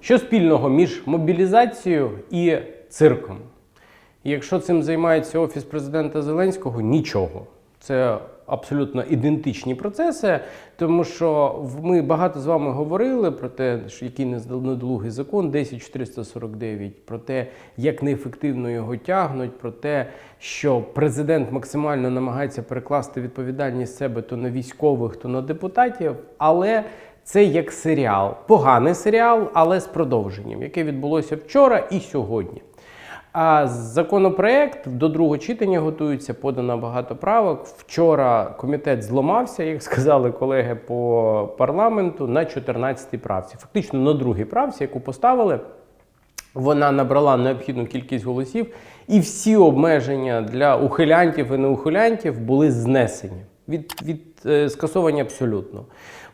Що спільного між мобілізацією і цирком? Якщо цим займається офіс президента Зеленського, нічого. Це абсолютно ідентичні процеси, тому що ми багато з вами говорили про те, що який недолугий закон 10449, про те, як неефективно його тягнуть, про те, що президент максимально намагається перекласти відповідальність себе то на військових, то на депутатів, але це як серіал, поганий серіал, але з продовженням, яке відбулося вчора і сьогодні. А законопроект до другого читання готується, подано багато правок. Вчора комітет зламався, як сказали колеги по парламенту, на 14-й правці. Фактично на другій правці, яку поставили, вона набрала необхідну кількість голосів, і всі обмеження для ухилянтів і неухилянтів були знесені. Від, від скасовані абсолютно.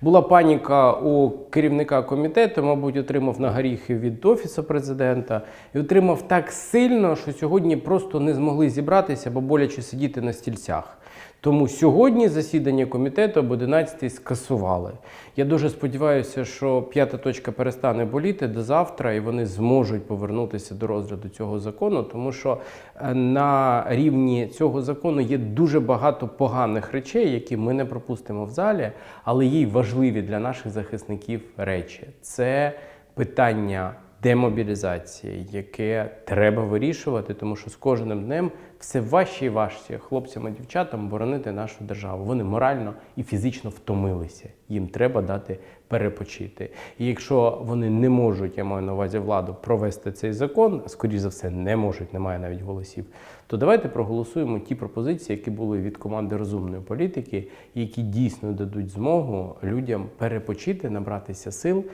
Була паніка у керівника комітету, мабуть, отримав на горіхи від офісу президента і отримав так сильно, що сьогодні просто не змогли зібратися, бо боляче сидіти на стільцях. Тому сьогодні засідання комітету об 11 скасували. Я дуже сподіваюся, що п'ята точка перестане боліти до завтра, і вони зможуть повернутися до розгляду цього закону, тому що е, на рівні цього закону є дуже багато поганих речей, які ми не пропустимо в залі, але їй важливі для наших захисників речі. Це питання демобілізації, яке треба вирішувати, тому що з кожним днем все важче і важче хлопцям і дівчатам боронити нашу державу. Вони морально і фізично втомилися. Їм треба дати перепочити. І якщо вони не можуть, я маю на увазі владу, провести цей закон, а скоріш за все не можуть, немає навіть голосів, то давайте проголосуємо ті пропозиції, які були від команди розумної політики, які дійсно дадуть змогу людям перепочити, набратися сил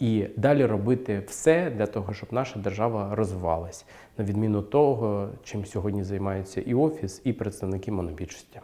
і далі робити все для того, щоб наша держава розвивалась, на відміну того, чим сьогодні займаються і офіс, і представники монобільшості.